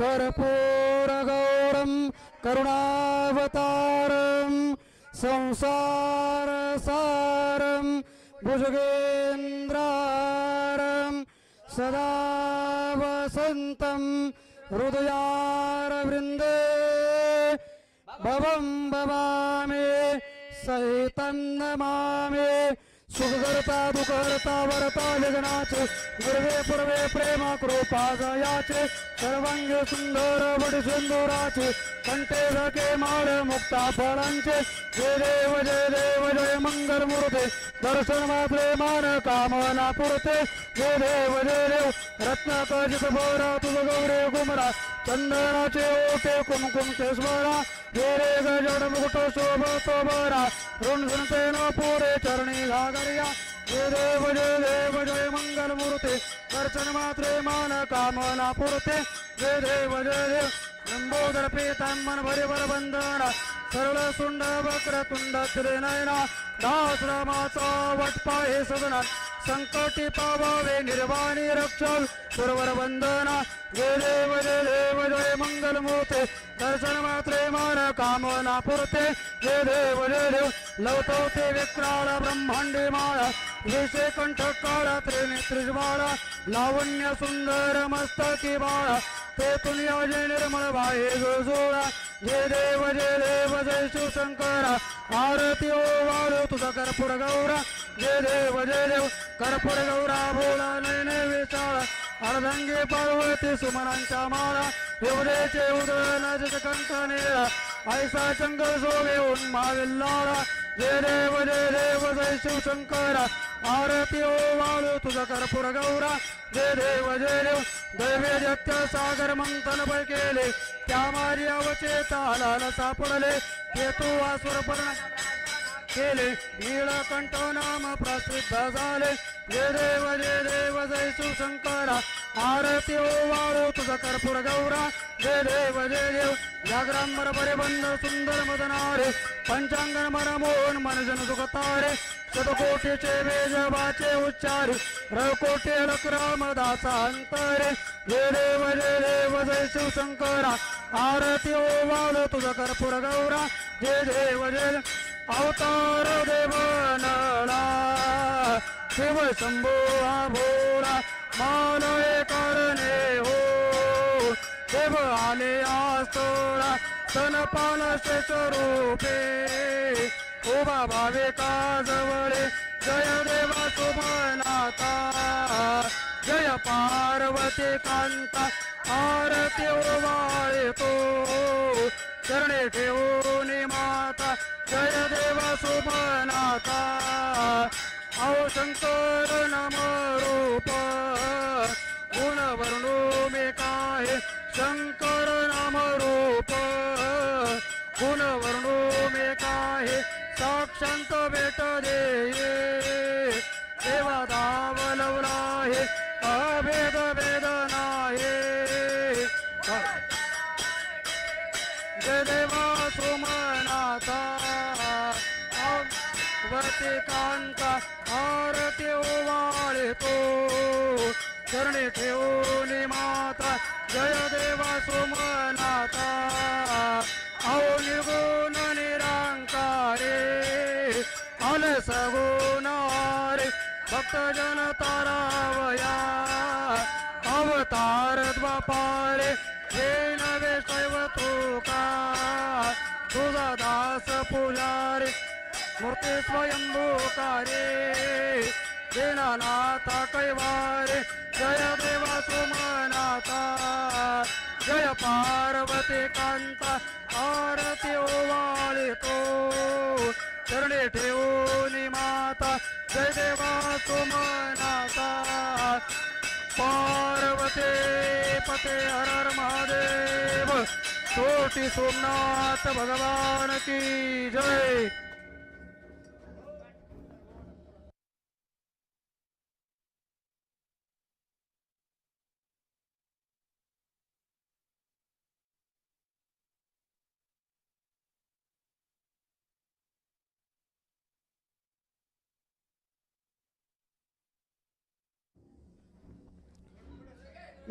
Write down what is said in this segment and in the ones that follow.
कर्पूरगौरं करुणावतारं संसारसारं भुजगेन्द्रारं सदा वसन्तं हृदयारवृन्दे भवं भवामि सहितं नमामि। सुखकर्ता दुःखहर्ता वरता जगनाचे. गुरवे पूर्वे प्रेम कृपा जयाचे सर्वांग सुंदर वड सिंदुराचे. कंठे धके माळ मुक्ता फळांचे. जय देव जय देव जय मंगल मूर्ते. दर्शन मात्रे मान कामना पुरते. जय देव जय देव. रत्न कजित भोरा तुझ गौरे कुमरा चंदनाचे ओटे कुमकुम केसवरा जय गजड मुकुट शोभतो बरा ऋण न पुरे चरणी घागरिया जय देव जय देव जय मंगल मूर्ते दर्शन मात्रे मान कामना पुरते जय देव जय देव लंबोदर पीतांबन भरिवर बंधना सरळ सुंड वक्र तुंड नयना दास रामाचा वटपा हे सदना संकटी पावावे निर्वाणी रक्षण. सुरवर वंदना जय देव जय देव जय मंगल मूर्ते. दर्शन मात्रे मान कामना पुरते. जय देव जय देव लवतवते विक्राळ ब्रह्मांडी माळा. विषय कंठ काळा त्रिनेत्री ज्वाळा लावण्य सुंदर मस्तकी बाळा. तेथून जय निर्मळ बाहे जोळा जय देव जय देव जय शिवशंकरा. आरती ओ वाळू तुझा कर्पूर गौरा. देव देव कर्पूर गौरा भोळा नयन विचाळा अर्धांगी पार्वती सुमनांच्या माळा एवढेचे उदय जस कंठ निळा ऐसा चंग सोवे उन्माविल्लाळा जय देव जय देव जय शिवशंकरा आरती ओ वाळू तुझा कर्पूर गौरा जय देव जय देव दैवे जत्य सागर मंथन पै केले त्या मारी अवचेता हलाल सापडले केतू वासुर पर्ण केले. नीळकंठ नाम प्रसिद्ध झाले. जय देव जय देव जय सुशंकरा आरती ओ वाळू तुझा कर्पूर गौरा. जय देव जय देव जागरांबर बरे बंद सुंदर मदनारे. पंचांगण मन मोहन मनजन सुखतारे शतकोटीचे वेजबाचे उच्चारे. रकोटे रामदासा अंतरे. जय देव जय देव जय शिवशंकरा. आरती हो, ओ वाळू तुझा कर्पूर गौरा. जय देव जय हो, देव अवतार देव नळा शिव शंभो हा भोळा मानवे करणे हो. देव आले आस्तोळा तनपाल स्वरूपे. उभा भावे का जवळे जय देवा सुमनाता जय पार्वती कांता आरती ओवाळतो. चरणे ठेवून माता जय देवा वरती कांता आरती ओवाळे तो चरणी ठेवून माता जय देवा सुमनाथा औ निर्गुण निरांकारे अलस सगुण रे भक्त जन तारावया. अवतार द्वापारे हे नवे शैव तुका. तुझा दास पुजारी मूर्ती स्वयंभूकारे दीनानाथा कैवारे जय देवा सुमनाथा जय पार्वती कांता आरती ओवाळितो चरणे ठेवून माता जय देवा सुमनाथा पार्वती पते हर हर महादेव छोटी सोमनाथ भगवान की जय।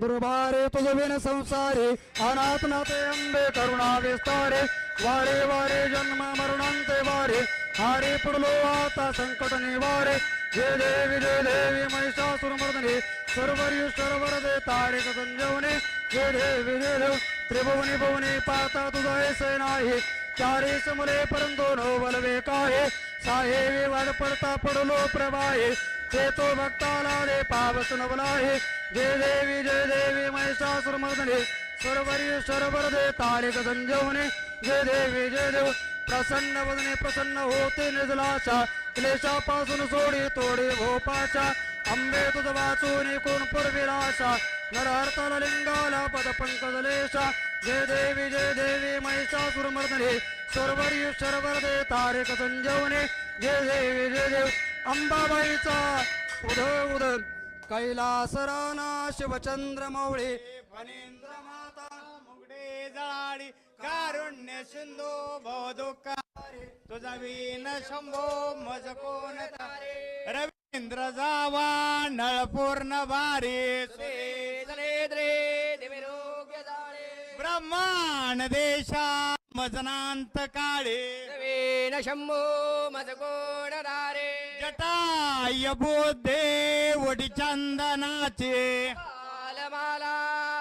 दुर्भारे तुझविन संसारे अनाथ अंबे करुणा विस्तारे वारे वारे जन्म मरणांते वारे हारे पडलो आता संकट निवारे जय देवी जय देवी महिषासुरमर्दने सर्वर्यु सर्वरदे तारिक संजवने जय देवी जय देव त्रिभुवनी भुवनी पाता तुझा ऐसे नाही चारे समरे परंतु नो बलवे काहे साहे विवाद पडता पडलो प्रवाहे ते तो भक्ताला दे पावस नवलाहे जय देवी जय देवी महिषासुरमर्दने सर्वरी सर्वर दे तारिक संजवने जय देवी जय देव प्रसन्न वदने प्रसन्न होते निर्जलाचा क्लेशापासून सोडी तोडी भोपाचा अंबे तुझ वाचून कोण पुरविलाशा नरहर्तल लिंगाला पद पंकजलेशा जय देवी जय देवी महिषासुरमर्दने सर्वरी सर्वर दे तारिक संजीवने जय देवी जय देव अंबाबाईचा उध उद कैलासराना शिवचंद्र मौळे फणींद्र माता मुगडे जळाडी कारुण्य सिंधू भवदुःख तुझा वीन शंभो मज कोण रवींद्र जावा नळपूर्ण भारी ब्रह्मांड देशा मजनांत काळे. न शंभो मज कोण दारे जटाय बुद्धे वडी चंदनाचे.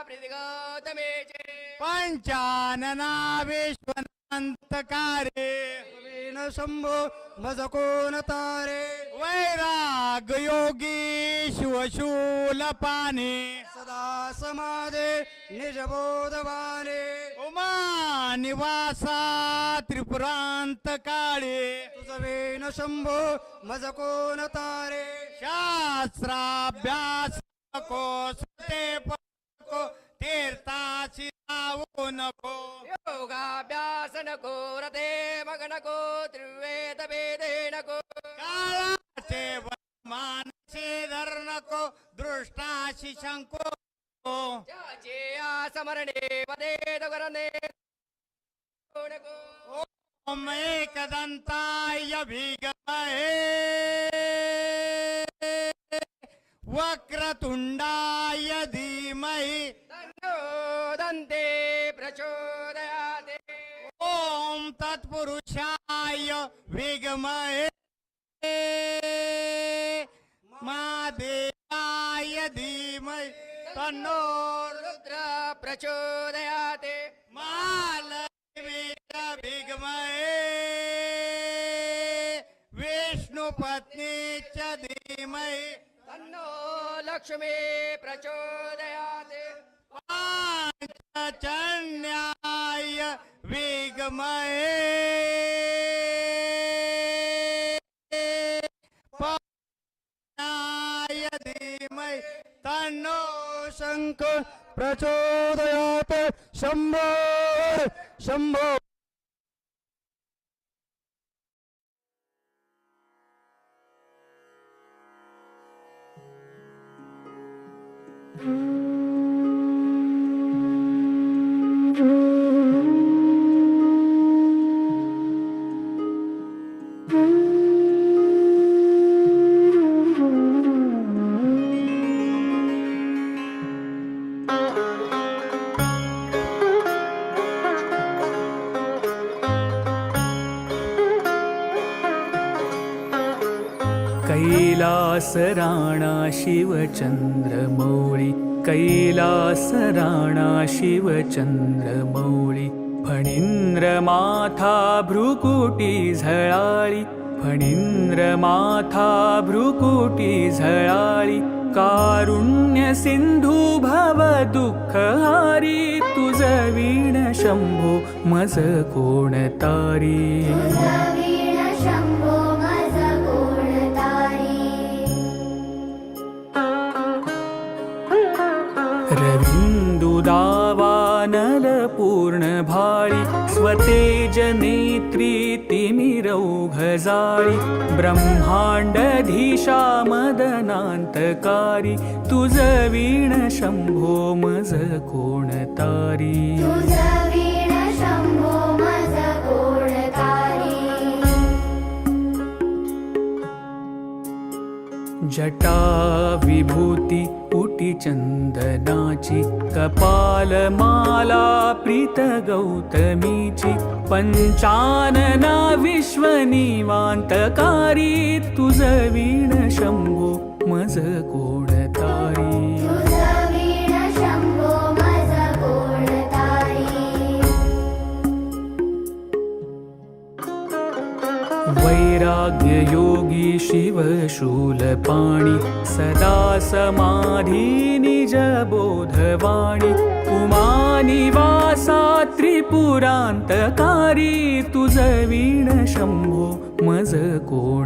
प्रीती गौतमेचे पंचानना विश्वनांत कारे न शंभो मज कोण तारे वैराग योगी शिवशूल पाने सदा समाधे निजबोधवाने. उमा निवासा त्रिपुरांत काळे. तुझ वेन शंभो मज कोण तारे? शास्त्राभ्यास नको सुते पको तीर्थाची जाऊ नको. योगाभ्यास नको रते मग नको त्रिवेद वेदे नको. काळाचे मानसे धर नको दृष्टाशी शंको एकदंताय भीगमहे विष्णुपत्नीच धीमहि तन्नो लक्ष्मी प्रचोदयाते। पाञ्चन्याय विगमहे। पाय धीमहि तन्नो शंख प्रचोदयात। शंभो शंभो राणा शिवचंद्रमौळी कैलास राणा शिवचंद्रमौळी फणींद्र माथा भ्रुकुटी झळाळी फणींद्र माथा भ्रुकुटी झळाळी कारुण्य सिंधू भव दुःखहारी तुझ वीण शंभो मज कोण रविन्दुदावानल पूर्ण भाळी स्वतेज नेत्री तिमिरौघजाळी ब्रह्माण्डधीशा मदनान्तकारी तुझ वीण शंभो मज कोणतारी जटा विभूती उठ कोटी चंदनाची कपालमाला प्रीत गौतमीची पंचानना विश्व निवांतकारी वीण शंभो मज को योगी शूल पाणी सदा समाधी निज बोधवाणी. उमानिवासा त्रिपुरान्तकारी तुझ वीण शंभो मज कोण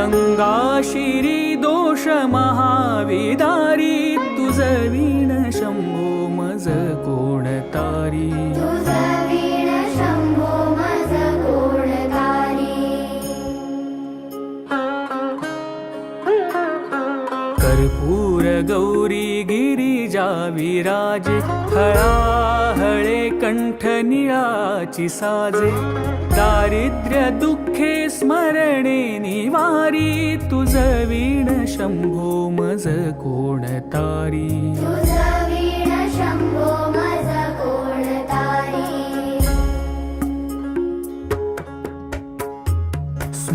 गङ्गाशिरी विराजे हळाहळे कंठ निळाची साजे. दारिद्र्य दुःखे स्मरणे निवारी तुझ वीण शंभो मज कोण तारी.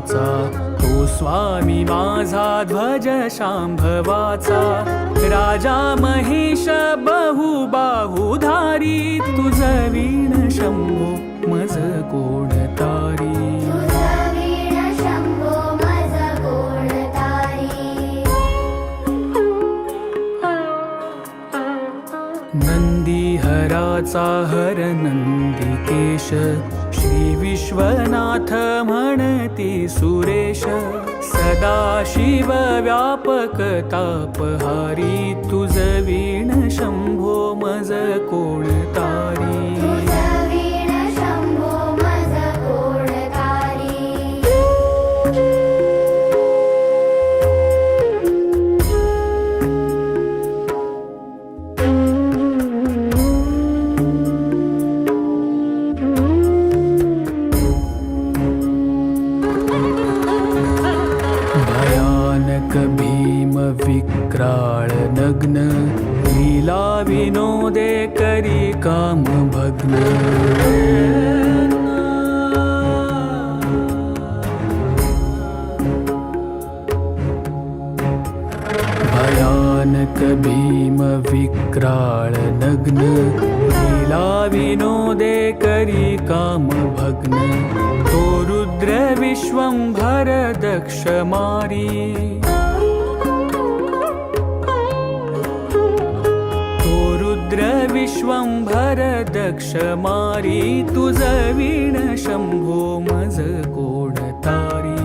अंतकाचा तो स्वामी माझा ध्वज शांभवाचा. राजा महेश बहुबाहुधारी तुझ वीण शंभो मज कोण तारी? तुझ वीण शंभो मज कोण तारी? नंदीहराचा हर नंदिकेश. विश्वनाथ म्हणती सुरेश सदा शिव व्यापक तापहारी तुझ वीण शंभो मज कोणता विक्राळ नग्न लीला विनोदे करी काम भग्न। भयानक भीम विक्राळ नग्न लीला विनोदे करी काम भग्न। तो रुद्र विश्वंभर दक्ष विश्वंभर दक्ष मारी तुझ वीण शंभो मज कोण तारी?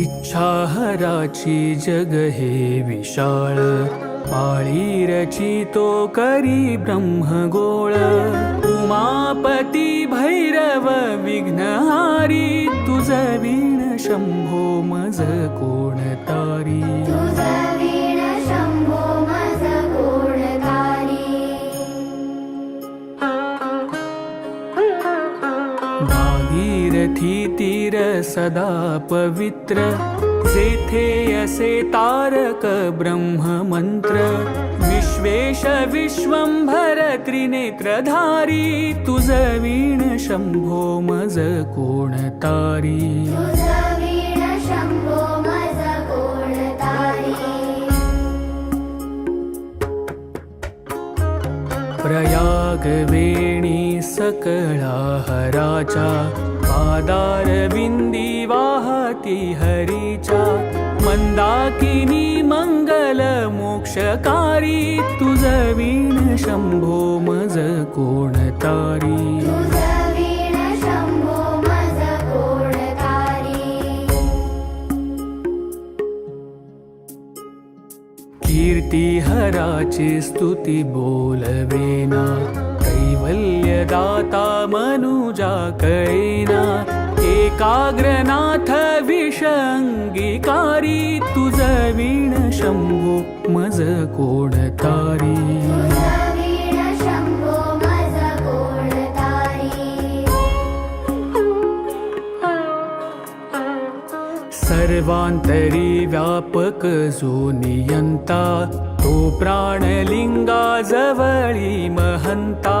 इच्छा हराची इच्छाहराची जग हे विशाळ पाळी रचितो करी ब्रह्मगोळ. उमापती भैरव विघ्न शंभो मज कोण तारी? शंभो मज भागीरथी तीर सदा पवित्र जेथे असे तारक ब्रह्ममंत्र विश्वेश विश्वंभर त्रिनेत्रधारी तुझ वीण शंभो मज कोण तारी? कोणतारी प्रयाग वेणी सकळा हराचा पादार बिंदी वाहती हरीचा मंदाकिनी मंगल मोक्षकारी तुझ वीण शंभो मज कोणतारी. कीर्ती हराची स्तुती बोलवेना कैवल्यदाता मनुजा कळेना एकाग्रनाथ विषङ्गिकारी तुझ वीण शंभो मज कोण तारी सर्वांतरी व्यापक जो नियंता तो प्राणलिंगा जवळी महंता।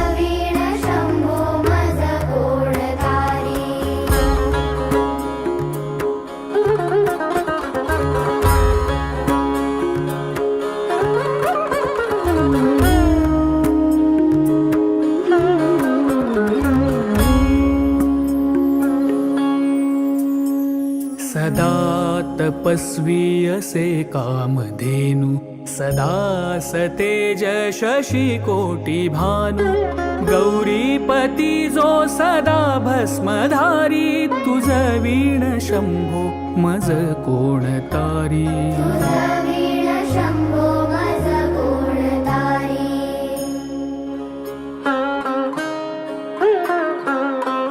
तपस्वी असे कामधेनु सदा सतेज शशी कोटी भानु। गौरीपती जो सदा भस्मधारी तुझ वीण शंभो मज कोण तारी।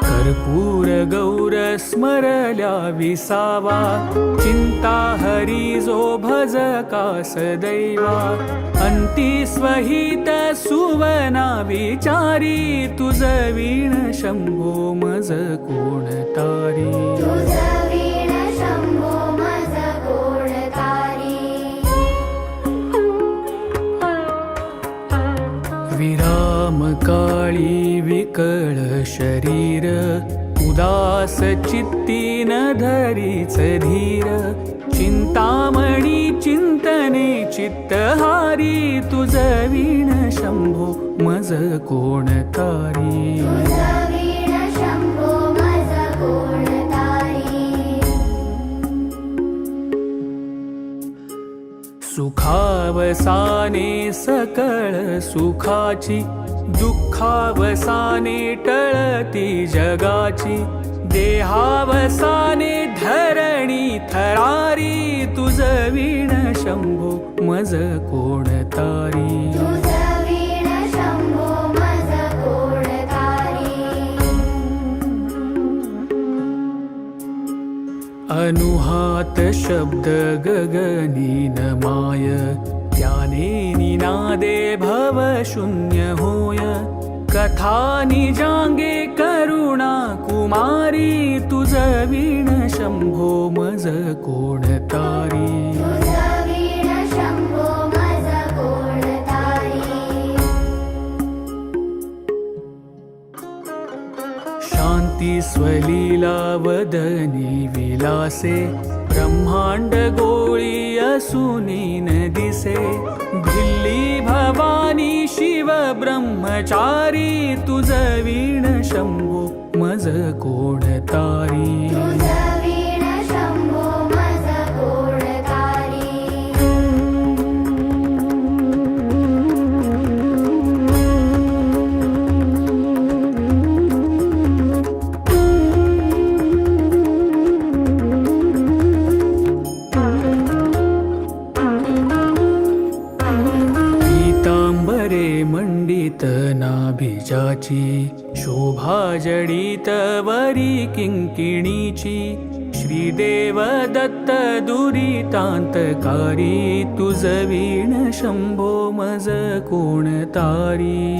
कर्पूर गौर स्मरल्या विसावा. चिंता हरी जो भज कास दैवा. अंती स्वहित सुवना विचारी. तुझ वीण शंभो मज कोणतारी विराम काळी विकळ शरीर उदास चित्ती न धरीच धीर चिंतामणी चिंतने चित्तहारी तुझ वीण शंभो मज कोण तारी? सुखावसाने सकळ सुखाची दुःखावसाने टळती जगाची. देहावसाने धरणी थरारी तुझ वीण शंभो मज कोण तारी? अनुहात शब्द गगनीन माय त्याने निनादे भव शून्य होय. कथा निजांगे करुणा कुमारी तुझ वीण शंभो मज कोण तारी? शांती स्वलीला वदनी विलासे ब्रह्मांड गोळी असुनी न दिसे. भिल्ली भवानी शिव ब्रह्मचारी तुझ वीण शंभू मज कोण दत्त दुरितांतकारी तुझ वीण शंभो मज कोण तारी?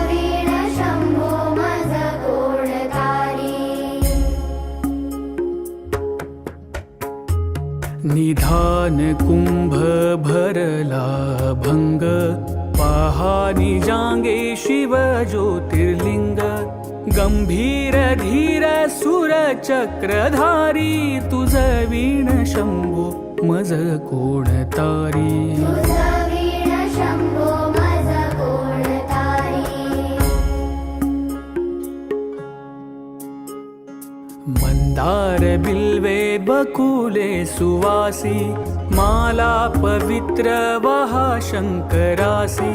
निधान कुंभ भरला भंग पहानी जांगे शिव ज्योतिर्लिंग गंभीर धीर सुर चक्रधारी तुझ वीण शंभू मज कोण तारी? मंदार बिल्वे बकुले सुवासी माला पवित्र वहा शंकरासी।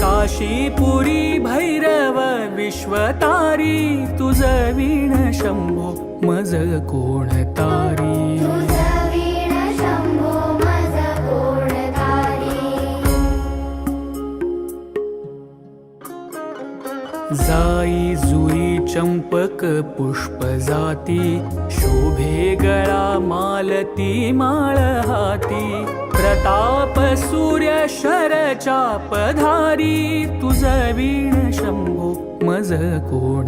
काशीपुरी भैरव विश्वतारी तुझ वीण शंभो मज कोण तारी। तारी। जुई चंपक पुष्प जाती शोभे गळा मालती माळ हाती प्रताप सूर्य शरचा पधारी तुझ वीण शंभो मज कोण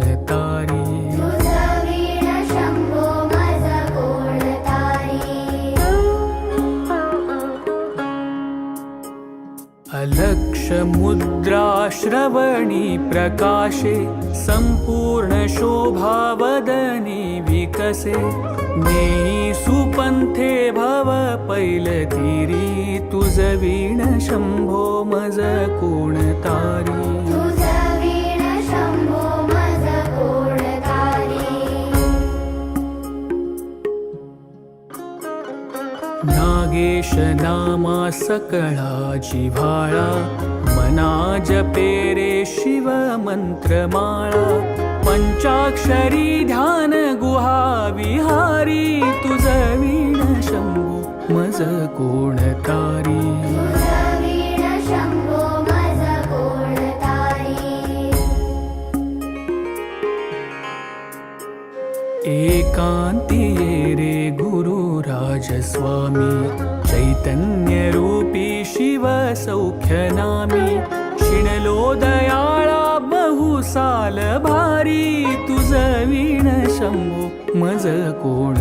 श्रवणी प्रकाशे संपूर्ण शोभा वदनी विकसे। नेई सुपंथे भव पैलतीरी तुझ वीण शंभो मज कोण तारी। तुझ वीण शंभो मज कोण तारी। नागेश नामा सकळा जिव्हाळा मना जपे रे शिव मंत्रमाळा पंचाक्षरी ध्यान गुहा विहारी तुझ वीण शंभू मज कोण तारी? एकांती रे गुरु चैतन्यरूपी चैतन्य रूपी शिव सौख्य नामी दयाळा बहुसाल भारी तुझ वीण शंभो मज कोण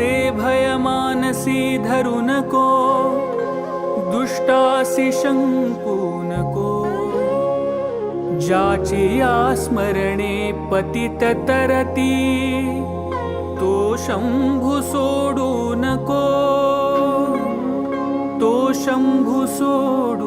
असे भय मानसी धरू नको दुष्टासी शंकू नको ज्याची स्मरणे पतित तरती तो शंभू सोडू नको तो शंभू सोड